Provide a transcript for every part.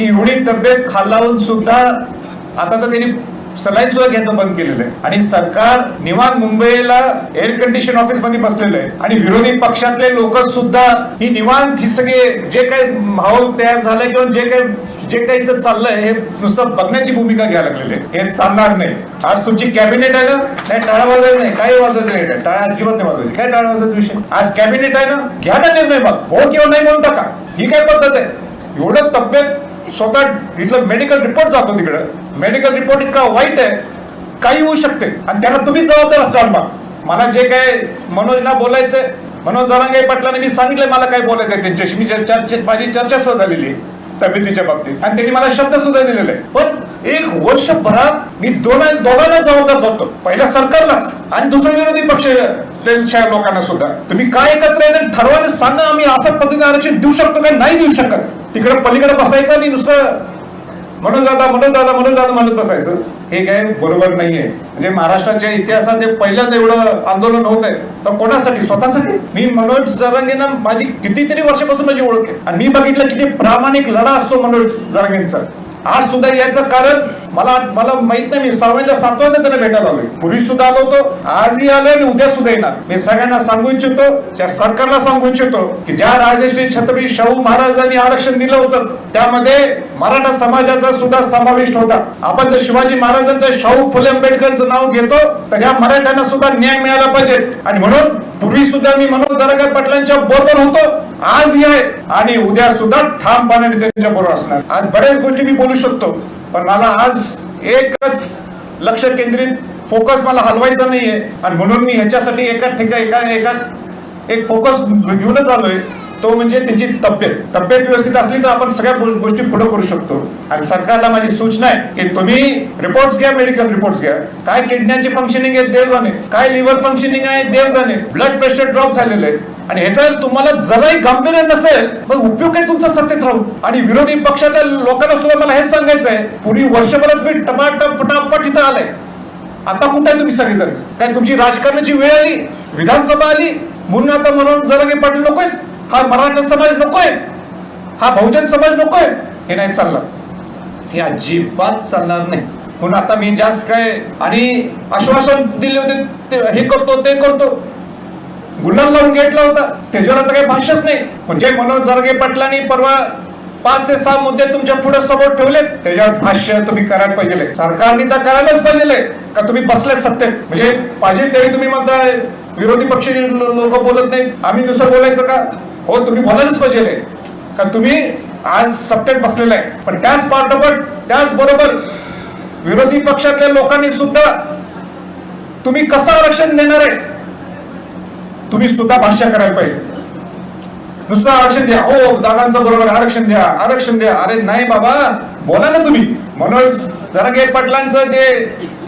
की एवढी तब्येत खालावून सुद्धा आता तर त्यांनी सलाईन सुद्धा घ्यायचं बंद केलेलं आहे. आणि सरकार निवांत मुंबईला एअर कंडिशन ऑफिसमध्ये बसलेलं आहे. आणि विरोधी पक्षातले लोक सुद्धा ही निवांत ही सगळे जे काही माहोल तयार झालंय किंवा जे काही जे काही इथं चाललंय हे नुसतं बघण्याची भूमिका घ्यायला लागलेली आहे. हे चालणार नाही. आज तुमची कॅबिनेट आहे ना नाही टाळा वाजत नाही काही वाजत नाही. टाळा अजिबात नाही वाजवायची. काय टाळा वाजवायचा विषय? आज कॅबिनेट आहे ना घ्या ना निर्णय मग हो किंवा नाही म्हणून टाका. ही काय पद्धत आहे? एवढं तब्येत स्वतः इथलं मेडिकल रिपोर्ट जातो तिकडं. मेडिकल रिपोर्ट इतका वाईट आहे काही होऊ शकते. आणि त्याला तुम्हीच जबाबदार असणार मग मला जे काय मनोजना बोलायचंय मनोज जरांगे पाटलांनी मी सांगितलंय मला काय बोलायचंय त्यांच्याशी. मी चर्चेत माझी चर्चा सुद्धा झालेली आहे तब्येतीच्या बाबतीत. आणि त्यांनी मला शब्द सुद्धा दिलेले आहे पण एक वर्षभरात मी दोन दोघांना जबाबदार धरतो. पहिल्या सरकारलाच. आणि दुसरे विरोधी पक्ष त्यांच्या लोकांना सुद्धा. तुम्ही काय एकत्र ठरवाने सांगा. आम्ही असं पद्धतीने आरक्षण देऊ शकतो का? नाही देऊ शकत. तिकडे पलीकडे बसायचं आणि नुसतं म्हणून दादा म्हणून दादा म्हणून दादा म्हणत बसायचं. हे काय बरोबर नाहीये. म्हणजे महाराष्ट्राच्या इतिहासात पहिल्यांदा एवढं आंदोलन होत आहे. तर कोणासाठी? स्वतःसाठी? मी मनोज जरांगेंना माझी कितीतरी वर्षापासून माझी ओळख आहे. आणि मी बघितलं किती प्रामाणिक लढा असतो मनोज जरांगेंचा. आज सुद्धा याचं कारण मला मला माहीत नाही मी सहाव्यांदा सातव्यांदा त्याला भेटायला आलोय. पूर्वी सुद्धा आलो होतो आजही आलो आणि उद्या सुद्धा येणार. मी सगळ्यांना सांगू इच्छितो त्या सरकारला सांगू इच्छितो की ज्या राजश्री छत्रपती शाहू महाराजांनी आरक्षण दिलं होतं त्यामध्ये मराठा समाजाचा सुद्धा समाविष्ट होता. आपण जर शिवाजी महाराजांचं शाहू फुले आंबेडकरचं नाव घेतो तर या मराठ्यांना सुद्धा न्याय मिळाला पाहिजे. आणि म्हणून पूर्वी सुद्धा मी मनोज दरगार पाटलांच्या बरोबर होतो आज आहे. आणि उद्या सुद्धा ठामपणाने त्यांच्या बरोबर असणार. आज बऱ्याच गोष्टी मी बोलू शकतो पण मला आज एकच लक्ष केंद्रित फोकस मला हलवायचा नाहीये. आणि म्हणून मी ह्याच्यासाठी एका ठिकाणी एका एका एक फोकस घेऊनच आलोय. तो म्हणजे त्यांची तब्येत. तब्येत व्यवस्थित असली तर आपण सगळ्या गोष्टी पुढे करू शकतो. आणि सरकारला माझी सूचना आहे की तुम्ही रिपोर्ट्स घ्या मेडिकल रिपोर्ट्स घ्या. काय किडन्याची फंक्शनिंग आहे देव जाणे. काय लिव्हर फंक्शनिंग आहे देव जाणे. ब्लड प्रेशर ड्रॉप झालेलं आहे. आणि ह्याचा तुम्हाला जराही गांभीर्य नसेल मग उपयोग काय तुमचा सत्तेत राहून आणि विरोधी पक्षाच्या लोकांना सुद्धा मला हेच सांगायचं आहे पूर्वी वर्षभरात मी टमाटम पटापट इथं आलंय. आता कुठे आहे तुम्ही सगळेजण? काय तुमची राजकारणाची वेळ आली? विधानसभा आली? म्हणून आता म्हणून जरांगे पाटील नकोय हा मराठा समाज नकोय. हा बहुजन समाज नकोय. हे नाही चाललं हे अजिबात चालणार नाही. म्हणून आता मी जास्त काय आणि आश्वासन दिले होते ते हे करतो ते करतो. गुन्हा लावून घेतला होता. त्याच्यावर आता काही भाष्यच नाही. म्हणजे मनोज जरगे पाटलांनी परवा पाच ते सहा मुद्दे तुमच्यापुढे समोर ठेवलेत त्याच्यावर भाष्य तुम्ही करायला पाहिजे सरकारने तर करायलाच पाहिजे का तुम्ही बसले सत्तेत? म्हणजे पाहिजे तरी तुम्ही म्हणता विरोधी पक्ष लोक बोलत नाहीत. आम्ही दुसरं बोलायचं का? हो तुम्ही बोलायलाच पाहिजे का तुम्ही आज सत्तेत बसलेला आहे. पण त्याच पाठोपाठ त्याचबरोबर विरोधी पक्षातल्या लोकांनी सुद्धा तुम्ही कसं आरक्षण देणार आहे? तुम्ही सुद्धा भाष्य करायला पाहिजे. नुसतं आरक्षण द्या. हो दादांचं बरोबर आरक्षण द्या आरक्षण द्या. अरे नाही बाबा बोला ना तुम्ही. म्हणून जरांगे पाटलांचं जे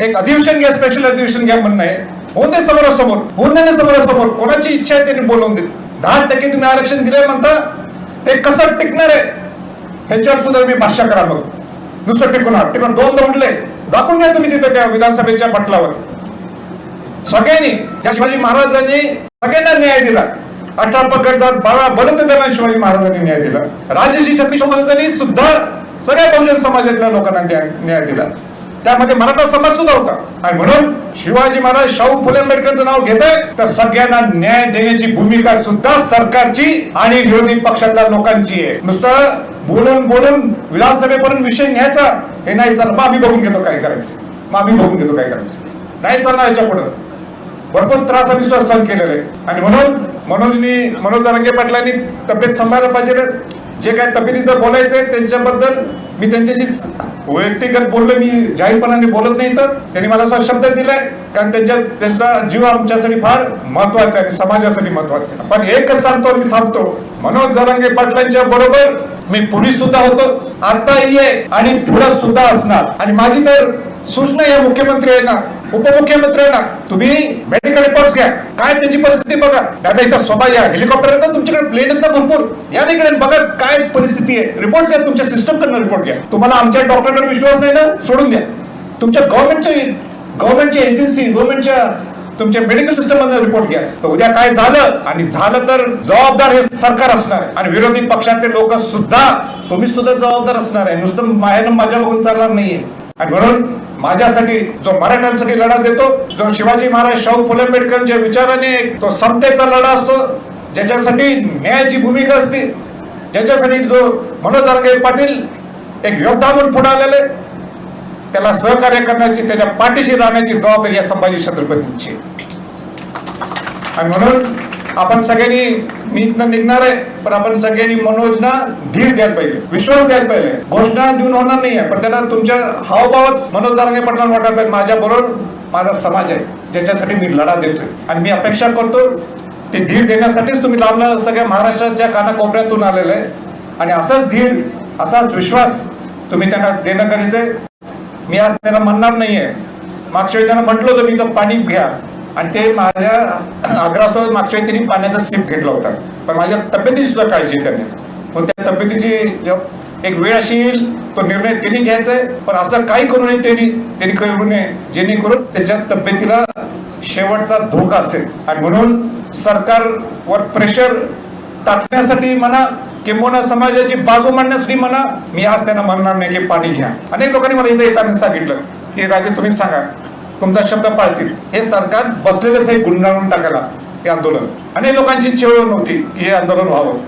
एक अधिवेशन घ्या स्पेशल अधिवेशन घ्या म्हणणं आहे. होऊन दे समोरासमोर. होऊन दे ना समोरासमोर. कोणाची इच्छा आहे त्यांनी बोलवून देत. दहा टक्के तुम्ही आरक्षण दिले म्हणता ते कसं टिकणार आहे? ह्याच्यावर सुद्धा तुम्ही भाष्य करा बघ. दुसरं टिकून टिकून दोन उडले दाखवून घ्या तुम्ही तिथे त्या विधानसभेच्या पटलावर. सगळ्यांनी त्या शिवाजी महाराजांनी सगळ्यांना न्याय दिला. अठरा पकडतात बारा बलतेदारांना शिवाजी महाराजांनी न्याय दिला. राजेशी छत्रपती महाराजांनी सुद्धा सगळ्या बहुजन समाजातल्या लोकांना न्याय न्याय दिला. त्यामध्ये मराठा समाज सुद्धा होता. आणि म्हणून शिवाजी महाराज शाहू फुले आंबेडकरचं नाव घेत तर सगळ्यांना न्याय देण्याची भूमिका सुद्धा सरकारची आणि विरोधी पक्षातल्या लोकांची आहे. नुसतं बोलून बोलून विधानसभेपर्यंत विषय न्यायचा हे नाही चाललं मग आम्ही बघून घेतो काय करायचं. मग आम्ही बघून घेतो काय करायचं. नाही चालणार याच्या पुढं. भरपूर त्रास आम्ही सुद्धा सहन केलेला आहे. आणि म्हणून मनोजनी मनोज रंगे पाटलांनी तब्येत सांभाळायला पाहिजे. जे काय तब्येतीचं बोलायचं आहे त्यांच्याबद्दल मी त्यांच्याशी वैयक्तिक बोललो मी जाहीरपणाने बोलत नाही तर. त्यांनी मला असा शब्द दिलाय कारण त्यांच्या त्यांचा जीव आमच्यासाठी फार महत्त्वाचा आहे आणि समाजासाठी महत्त्वाचा आहे. पण एकच सांगतो मी थांबतो. मनोज जरांगे पाटलांच्या बरोबर मी पूर्वी सुद्धा होतो. आताही आहे आणि पुढे सुद्धा असणार. आणि माझी तर सूचना या मुख्यमंत्री आहे ना उपमुख्यमंत्र्यांना तुम्ही मेडिकल रिपोर्ट घ्या. काय त्याची परिस्थिती बघा. आता इथं स्वतः या हेलिकॉप्टर येतात तुमच्याकडे प्लेन आहेत ना भरपूर. या इकडे बघा काय परिस्थिती आहे. रिपोर्ट घ्या तुमच्या सिस्टम कडनं रिपोर्ट घ्या. तुम्हाला आमच्या डॉक्टरकडे विश्वास नाही ना? सोडून द्या. तुमच्या गव्हर्नमेंटच्या गव्हर्नमेंटच्या एजन्सी गव्हर्नमेंटच्या तुमच्या मेडिकल सिस्टम मधून रिपोर्ट घ्या. तर उद्या काय झालं? आणि झालं तर जबाबदार हे सरकार असणार आहे. आणि विरोधी पक्षातले लोक सुद्धा तुम्ही सुद्धा जबाबदार असणार आहे. नुसतं मायानं माझ्या बघून चालणार नाहीये. आणि म्हणून माझ्यासाठी जो मराठ्यांसाठी लढा देतो जो शिवाजी महाराज शाहू फुले आंबेडकरांच्या विचाराने तो समतेचा लढा असतो ज्याच्यासाठी न्यायाची भूमिका असते ज्याच्यासाठी जो मनोज जरांगे पाटील एक योद्धा म्हणून पुढे आलेले त्याला सहकार्य करण्याची त्याच्या पाठीशी राहण्याची जबाबदारी या संभाजी छत्रपतींची आणि म्हणून आपण सगळ्यांनी मी इथनं निघणार आहे पण आपण सगळ्यांनी मनोजना धीर द्यायला पाहिजे विश्वास द्यायला पाहिजे. घोषणा देऊन होणार नाही आहे पण त्यांना तुमच्या हावभावात मनोज दारंगे पाटलांना वाटायला पाहिजे. माझ्या बरोबर माझा समाज आहे ज्याच्यासाठी मी लढा देतोय. आणि मी अपेक्षा करतो ते धीर देण्यासाठीच तुम्ही लांबला सगळ्या महाराष्ट्राच्या कानाकोपऱ्यातून आलेलं आहे. आणि असाच धीर असाच विश्वास तुम्ही त्यांना देणं गरजेचं आहे. मी आज त्यांना म्हणणार नाहीये. मागच्या वेळी त्यांना म्हटलं होतं मी तर पाणी घ्या. आणि ते माझ्या आग्रहास्तव मागच्या वेळी त्यांनी पाण्याचा स्लिप घेतला होता. पण माझ्या तब्येतीची सुद्धा काळजी त्यांनी. पण त्या तब्येतीची एक वेळ अशी येईल तो निर्णय त्यांनी घ्यायचा आहे पण असं काही करू नये त्यांनी त्यांनी करू नये. जेणेकरून त्याच्या तब्येतीला शेवटचा धोका असेल. आणि म्हणून सरकारवर प्रेशर टाकण्यासाठी म्हणा किंबहुना समाजाची बाजू मांडण्यासाठी म्हणा मी आज त्यांना म्हणणार नाही की पाणी घ्या. अनेक लोकांनी मला इथं येताना सांगितलं. की राजे तुम्ही सांगा. तुमचा शब्द पाळतील. हे सरकार बसलेलंच हे गुंडाळून टाकायला हे आंदोलन. अनेक लोकांची चेवळ नव्हती की हे आंदोलन व्हावं.